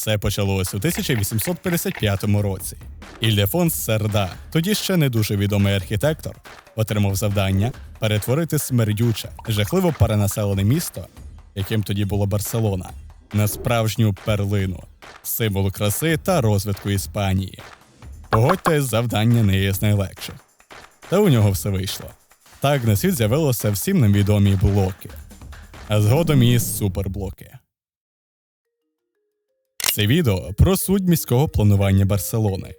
Все почалось у 1855 році. Ільдефонс Серда, тоді ще не дуже відомий архітектор, отримав завдання перетворити смердюче, жахливо перенаселене місто, яким тоді було Барселона, на справжню перлину, символ краси та розвитку Іспанії. Погодьте, завдання не є з найлегших. Та у нього все вийшло. Так на світ з'явилося всім нам відомі блоки, а згодом і суперблоки. Це відео про суть міського планування Барселони.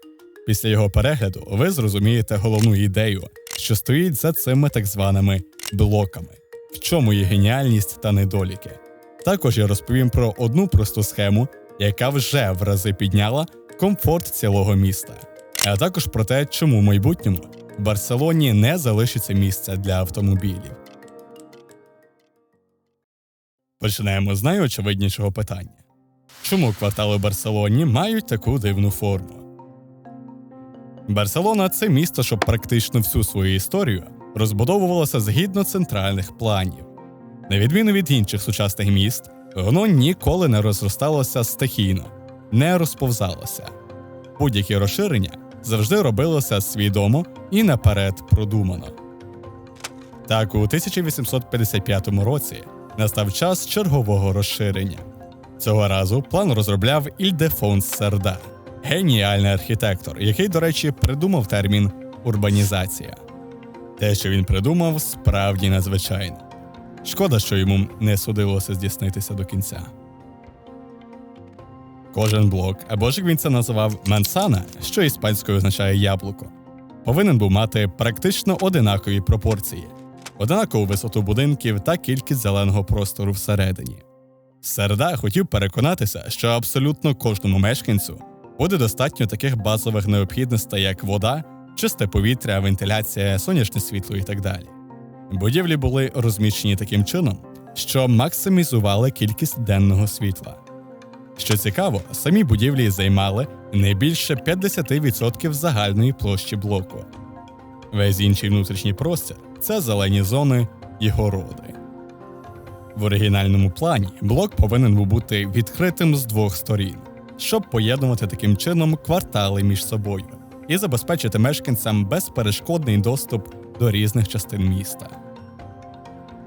Після його перегляду ви зрозумієте головну ідею, що стоїть за цими так званими блоками, в чому є геніальність та недоліки. Також я розповім про одну просту схему, яка вже в рази підняла комфорт цілого міста, а також про те, чому в майбутньому в Барселоні не залишиться місця для автомобілів. Починаємо з найочевиднішого питання. Чому квартали Барселоні мають таку дивну форму? Барселона це місто, що практично всю свою історію розбудовувалося згідно центральних планів. На відміну від інших сучасних міст, воно ніколи не розросталося стихійно, не розповзалося. Будь-які розширення завжди робилося свідомо і наперед продумано. Так, у 1855 році настав час чергового розширення. Цього разу план розробляв Ільдефонс Серда, геніальний архітектор, який, до речі, придумав термін урбанізація. Те, що він придумав, справді надзвичайно. Шкода, що йому не судилося здійснитися до кінця. Кожен блок, або ж як він це називав мансана, що іспанською означає яблуко, повинен був мати практично одинакові пропорції, однакову висоту будинків та кількість зеленого простору всередині. Серда хотів переконатися, що абсолютно кожному мешканцю буде достатньо таких базових необхідностей, як вода, чисте повітря, вентиляція, сонячне світло і так далі. Будівлі були розміщені таким чином, що максимізували кількість денного світла. Що цікаво, самі будівлі займали не більше 50% загальної площі блоку. Весь інший внутрішній простір це зелені зони і городи. В оригінальному плані блок повинен був бути відкритим з двох сторін, щоб поєднувати таким чином квартали між собою і забезпечити мешканцям безперешкодний доступ до різних частин міста.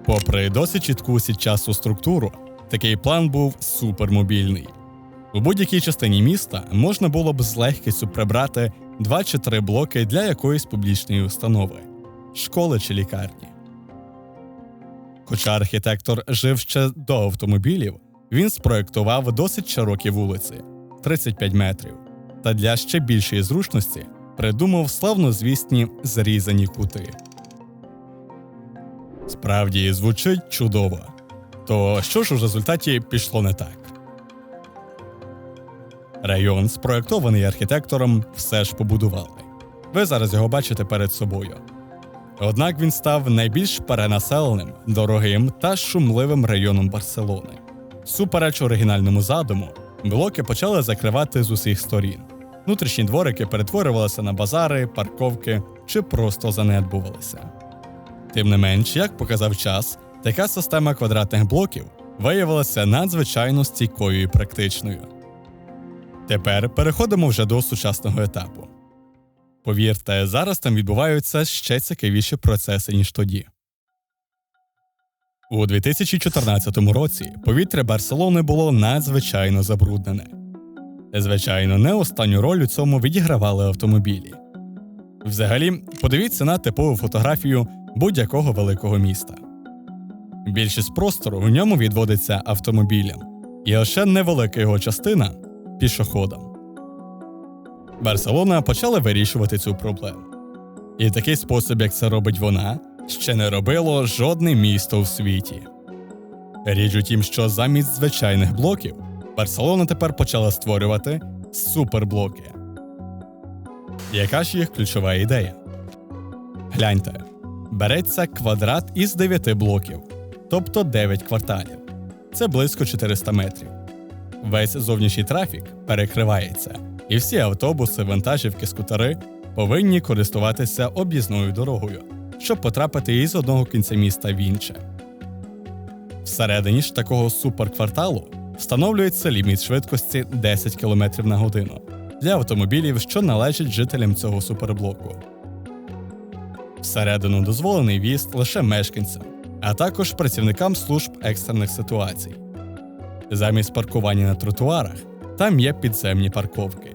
Попри досить чітку сітчасту структуру, такий план був супермобільний. У будь-якій частині міста можна було б з легкістю прибрати два чи три блоки для якоїсь публічної установи, школи чи лікарні. Хоча архітектор жив ще до автомобілів, він спроектував досить широкі вулиці 35 метрів, та для ще більшої зручності придумав славнозвісні зрізані кути. Справді звучить чудово. То що ж у результаті пішло не так? Район, спроектований архітектором, все ж побудували. Ви зараз його бачите перед собою. Однак він став найбільш перенаселеним, дорогим та шумливим районом Барселони. Супереч оригінальному задуму, блоки почали закривати з усіх сторін. Внутрішні дворики перетворювалися на базари, парковки чи просто занедбувалися. Тим не менш, як показав час, така система квадратних блоків виявилася надзвичайно стійкою і практичною. Тепер переходимо вже до сучасного етапу. Повірте, зараз там відбуваються ще цікавіші процеси, ніж тоді. У 2014 році повітря Барселони було надзвичайно забруднене. Звичайно, не останню роль у цьому відігравали автомобілі. Взагалі, подивіться на типову фотографію будь-якого великого міста. Більшість простору в ньому відводиться автомобілям, і лише невелика його частина пішоходам. Барселона почала вирішувати цю проблему. І такий спосіб, як це робить вона, ще не робило жодне місто в світі. Річ у тім, що замість звичайних блоків Барселона тепер почала створювати суперблоки. Яка ж їх ключова ідея? Гляньте, береться квадрат із 9 блоків, тобто 9 кварталів. Це близько 400 метрів. Весь зовнішній трафік перекривається, і всі автобуси, вантажівки, скутери повинні користуватися об'їзною дорогою, щоб потрапити із одного кінця міста в інше. Всередині ж такого суперкварталу встановлюється ліміт швидкості 10 км на годину для автомобілів, що належать жителям цього суперблоку. Всередину дозволений в'їзд лише мешканцям, а також працівникам служб екстрених ситуацій. Замість паркування на тротуарах там є підземні парковки.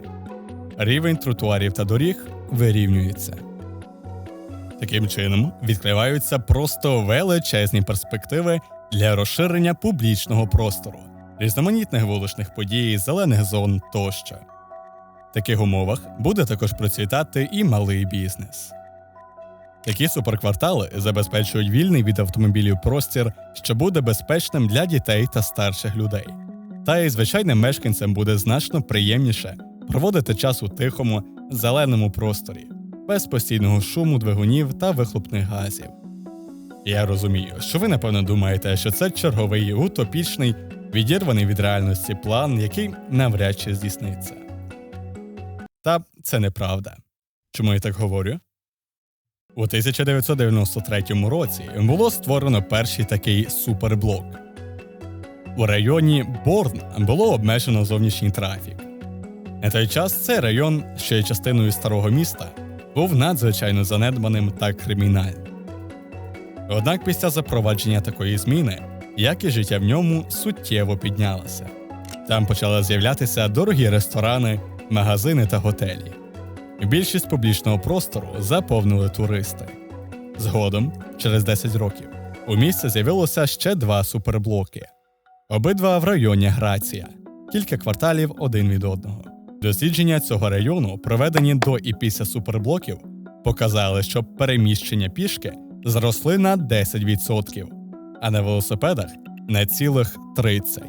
Рівень тротуарів та доріг вирівнюється. Таким чином відкриваються просто величезні перспективи для розширення публічного простору, різноманітних вуличних подій, зелених зон тощо. В таких умовах буде також процвітати і малий бізнес. Такі суперквартали забезпечують вільний від автомобілів простір, що буде безпечним для дітей та старших людей. Та й звичайним мешканцям буде значно приємніше проводити час у тихому, зеленому просторі, без постійного шуму двигунів та вихлопних газів. Я розумію, що ви напевно думаєте, що це черговий утопічний, відірваний від реальності план, який навряд чи здійсниться. Та це неправда. Чому я так говорю? У 1993 році було створено перший такий суперблок. У районі Борн було обмежено зовнішній трафік. На той час цей район, що є частиною старого міста, був надзвичайно занедбаним та кримінальним. Однак після запровадження такої зміни якість життя в ньому суттєво піднялася. Там почали з'являтися дорогі ресторани, магазини та готелі. Більшість публічного простору заповнили туристи. Згодом, через 10 років, у місті з'явилося ще два суперблоки. Обидва в районі Грація, кілька кварталів один від одного. Дослідження цього району, проведені до і після суперблоків, показали, що переміщення пішки зросли на 10%, а на велосипедах на цілих 30%.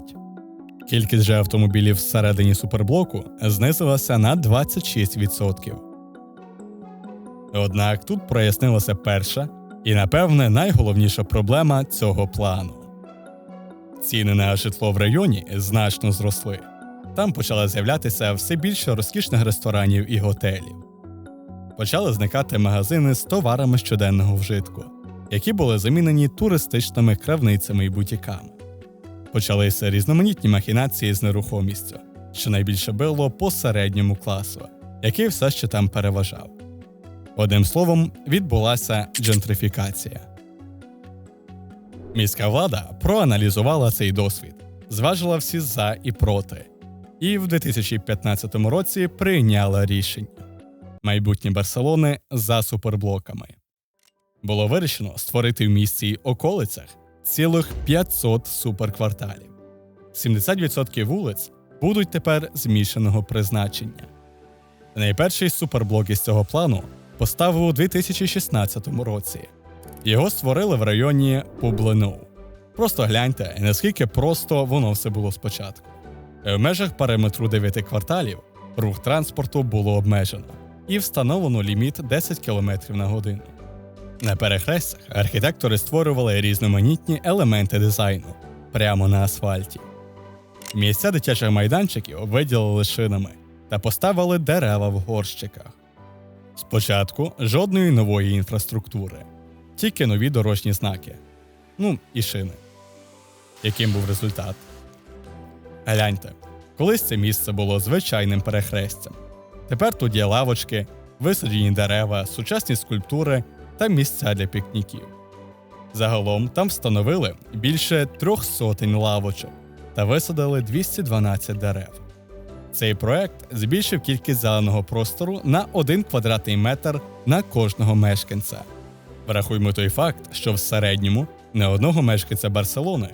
Кількість же автомобілів всередині суперблоку знизилася на 26%. Однак тут прояснилася перша і, напевне, найголовніша проблема цього плану. Ціни на житло в районі значно зросли. Там почали з'являтися все більше розкішних ресторанів і готелів. Почали зникати магазини з товарами щоденного вжитку, які були замінені туристичними крамницями і бутіками. Почалися різноманітні махінації з нерухомістю, що найбільше било по середньому класу, який все ще там переважав. Одним словом, відбулася джентрифікація. Міська влада проаналізувала цей досвід, зважила всі за і проти, і в 2015 році прийняла рішення майбутнє Барселони за суперблоками. Було вирішено створити в місті й околицях цілих 500 суперкварталів. 70% вулиць будуть тепер змішаного призначення. Найперший суперблок із цього плану поставив у 2016 році. Його створили в районі Публиноу. Просто гляньте, наскільки просто воно все було спочатку. В межах периметру 9 кварталів рух транспорту було обмежено і встановлено ліміт 10 км на годину. На перехрестях архітектори створювали різноманітні елементи дизайну прямо на асфальті. Місця дитячих майданчиків виділили шинами та поставили дерева в горщиках. Спочатку жодної нової інфраструктури, тільки нові дорожні знаки. Ну і шини. Яким був результат? Гляньте, колись це місце було звичайним перехрестям. Тепер тут є лавочки, висаджені дерева, сучасні скульптури та місця для пікніків. Загалом там встановили більше трьох сотень лавочок та висадили 212 дерев. Цей проект збільшив кількість зеленого простору на 1 квадратний метр на кожного мешканця. Врахуймо той факт, що в середньому на одного мешканця Барселони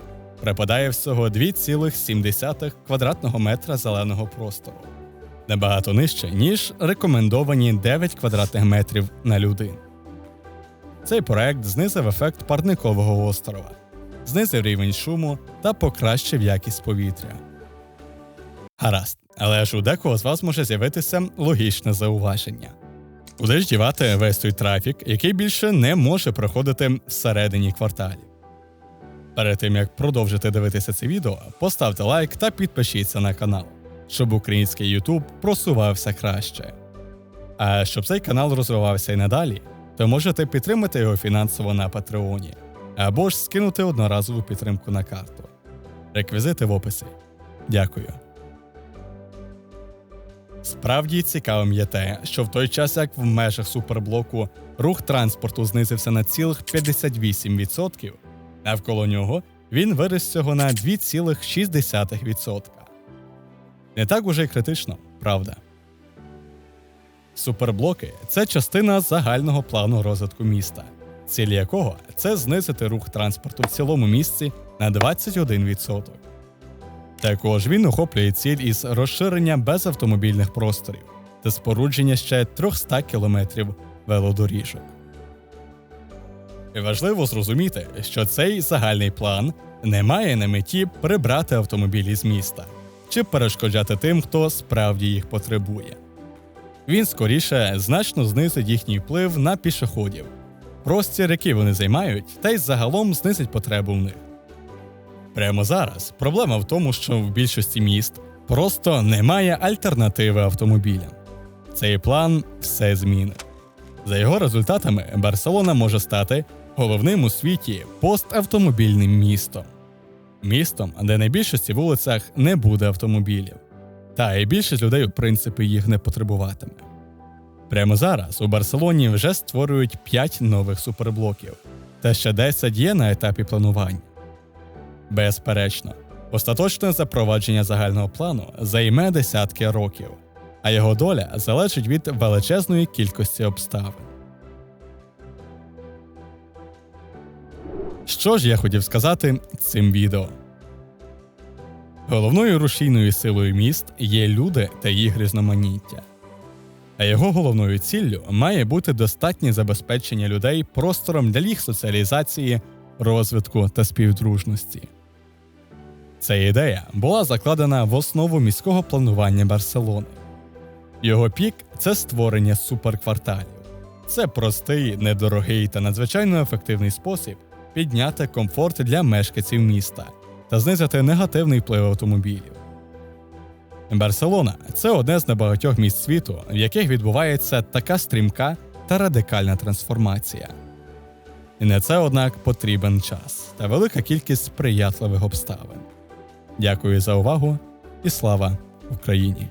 припадає всього 2,7 квадратного метра зеленого простору, набагато нижче, ніж рекомендовані 9 квадратних метрів на людину. Цей проект знизив ефект парникового острова, знизив рівень шуму та покращив якість повітря. Гаразд, але ж у декого з вас може з'явитися логічне зауваження. Куди ж дівати весь той трафік, який більше не може проходити всередині кварталів? Перед тим як продовжити дивитися це відео, поставте лайк та підпишіться на канал, щоб український YouTube просувався краще. А щоб цей канал розвивався і надалі, то можете підтримати його фінансово на Патреоні або ж скинути одноразову підтримку на карту. Реквізити в описі. Дякую. Справді цікавим є те, що в той час, як в межах суперблоку рух транспорту знизився на цілих 58%, навколо нього він виріс всього на 2,6%. Не так уже й критично, правда. Суперблоки це частина загального плану розвитку міста, ціль якого це знизити рух транспорту в цілому місці на 21%. Також він охоплює ціль із розширення безавтомобільних просторів та спорудження ще 300 кілометрів велодоріжок. Важливо зрозуміти, що цей загальний план не має на меті прибрати автомобілі з міста чи перешкоджати тим, хто справді їх потребує. Він скоріше значно знизить їхній вплив на пішоходів, простір, який вони займають, та й загалом знизить потребу в них. Прямо зараз проблема в тому, що в більшості міст просто немає альтернативи автомобілям. Цей план все змінить. За його результатами, Барселона може стати головним у світі поставтомобільним містом. Містом, де на більшості вулицях не буде автомобілів. Та і більшість людей, в принципі, їх не потребуватиме. Прямо зараз у Барселоні вже створюють 5 нових суперблоків, та ще 10 є на етапі планування. Безперечно, остаточне запровадження загального плану займе десятки років, а його доля залежить від величезної кількості обставин. Що ж я хотів сказати цим відео? Головною рушійною силою міст є люди та їх різноманіття. А його головною ціллю має бути достатнє забезпечення людей простором для їх соціалізації, розвитку та співдружності. Ця ідея була закладена в основу міського планування Барселони. Його пік це створення суперкварталів. Це простий, недорогий та надзвичайно ефективний спосіб підняти комфорт для мешканців міста та знизити негативний вплив автомобілів. Барселона це одне з небагатьох міст світу, в яких відбувається така стрімка та радикальна трансформація. І на це, однак, потрібен час та велика кількість сприятливих обставин. Дякую за увагу і слава Україні!